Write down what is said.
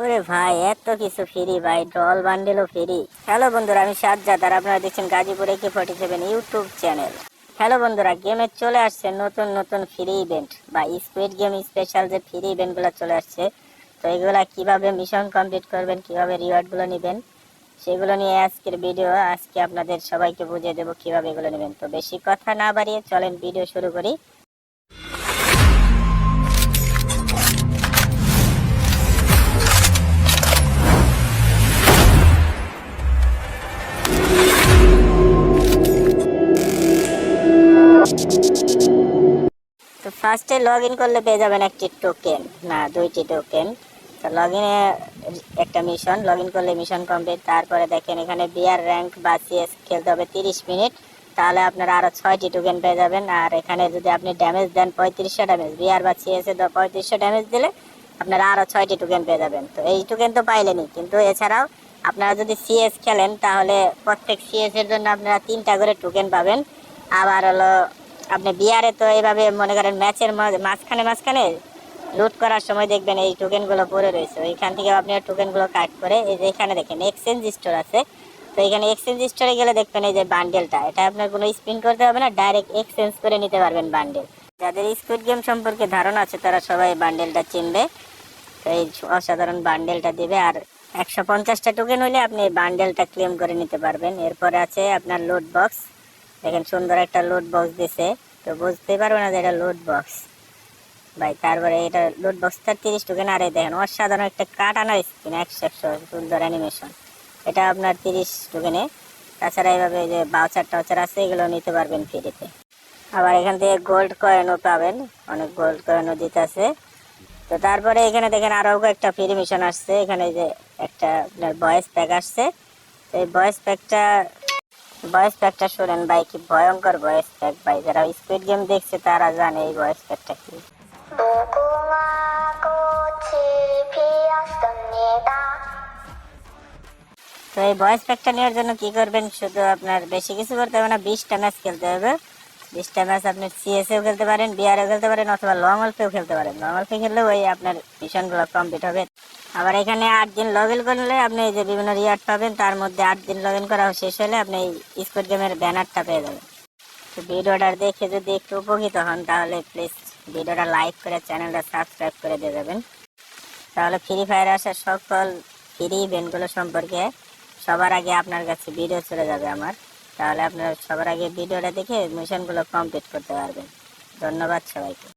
ওরে ভাই, এত কিছু ফ্রি ভাই ডল বান্ডেলও ফ্রি হ্যালো বন্ধুরা, আমি সাজ্জাদ, আর আপনারা দেখছেন Gazipur AK forty seven YouTube channel hello বন্ধুরা গেমে চলে আসছে নতুন নতুন ফ্রি ইভেন্ট বা স্কুইড গেম স্পেশাল যে ফ্রি ইভেন্টগুলো চলে আসছে, তো এগুলা কীভাবে মিশন কমপ্লিট করবেন, কীভাবে রিওয়ার্ডগুলো নেবেন, সেগুলো নিয়ে আজকের ভিডিও আজকে আপনাদের সবাইকে বুঝিয়ে দেবো কীভাবে এগুলো নেবেন। তো বেশি কথা না বাড়িয়ে চলেন ভিডিও শুরু করি। ফার্স্টে লগ ইন করলে পেয়ে যাবেন একটি টোকেন না, দুইটি টোকেন তো লগ ইনে একটা মিশন লগ ইন করলে মিশন কমপ্লিট তারপরে দেখেন এখানে বিয়ার র্যাঙ্ক বা সিএস খেলতে হবে তিরিশ মিনিট, তাহলে আপনারা আরও ছয়টি টোকেন পেয়ে যাবেন। আর এখানে যদি আপনি ড্যামেজ দেন পঁয়ত্রিশশো ড্যামেজ বিয়ার বা সিএসে পঁয়ত্রিশশো ড্যামেজ দিলে আপনারা আরও ছয়টি টোকেন পেয়ে যাবেন। তো এই টোকেন তো পাইলেনই, কিন্তু এছাড়াও আপনারা যদি সিএস খেলেন, তাহলে প্রত্যেক সিএস এর জন্য আপনারা তিনটা করে টোকেন পাবেন। আবার হলো আপনি বিয়ারে তো এইভাবে মনে করেন ম্যাচের মাঝখানে মাঝখানে লুট করার সময় দেখবেন এই টোকেনগুলো পড়ে রয়েছে। ওইখান থেকে আপনি টোকেনগুলো কাট করে এই যে এখানে দেখেন এক্সচেঞ্জ স্টোর আছে। তো এখানে এক্সচেঞ্জ স্টোরে গেলে দেখবেন এই যে বান্ডেলটা এটা আপনার কোনো স্পিন করতে হবে না ডাইরেক্ট এক্সচেঞ্জ করে নিতে পারবেন বান্ডেল যাদের স্কুইড গেম সম্পর্কে ধারণা আছে, তারা সবাই বান্ডেলটা চিনবে। তো এই অসাধারণ বান্ডেলটা দেবে। আর একশো পঞ্চাশটা টোকেন হলে আপনি বান্ডেলটা ক্লেম করে নিতে পারবেন। এরপরে আছে আপনার লোড বক্স দেখেন সুন্দর একটা লোড বক্স দিছে। তো বুঝতে পারবে না যে এটা লোড বক্স ভাই, তারপরে এটা লোড বক্সটা তিরিশ টোকেন আর দেখেন অসাধারণ একটা কাটানো স্ক্রিন একশো একশো, সুন্দর অ্যানিমেশন এটা আপনার তিরিশ টোকেনে তাছাড়া এইভাবে যে বাউচার টাউচার আছে, এগুলো নিতে পারবেন ফ্রিতে আবার এখান থেকে গোল্ড কয়েনও পাবেন। অনেক গোল্ড কয়েনও দিতে আছে তো তারপরে এখানে দেখেন আরও একটা ফ্রি মিশন আসছে। এখানে যে একটা আপনার ভয়েস প্যাক আসছে। তো এই ভয়েস প্যাকটা ভয়েস প্যাকটা শোনেন ভাই, কি ভয়ঙ্কর ভয়েস প্যাক ভাই। যারা স্কুইড গেম দেখছে, তারা জানে এই ভয়েস প্যাকটা কি। তো এই ভয়েস প্যাকটা নেওয়ার জন্য কি করবেন? শুধু আপনার বেশি কিছু করতে হবে না, বিশটা ম্যাচ খেলতে হবে। বিশটা ম্যাচ আপনি সিএসএও খেলতে পারেন বিআরও খেলতে পারেন, অথবা লং অল্পেও খেলতে পারেন। লং অল্পে খেললে ওই আপনার মিশনগুলো কমপ্লিট হবে। আবার এখানে আট দিন লগ ইন করলে আপনি এই যে বিভিন্ন রিয়ার্ড পাবেন, তার মধ্যে আট দিন লগ ইন করা শেষ হলে আপনি এই স্পোর্ট গেমের ব্যানারটা পেয়ে যাবেন। তো ভিডিওটা দেখে যদি একটু উপকৃত হন, তাহলে প্লিজ ভিডিওটা লাইক করে চ্যানেলটা সাবস্ক্রাইব করে দিয়ে যাবেন। তাহলে ফ্রি ফায়ার আসা সকল ফ্রি ইভেন্টগুলো সম্পর্কে সবার আগে আপনার কাছে ভিডিও চলে যাবে আমার। তাহলে আপনারা সবার আগে ভিডিওটা দেখে মিশনগুলো কমপ্লিট করতে পারবেন। ধন্যবাদ সবাইকে।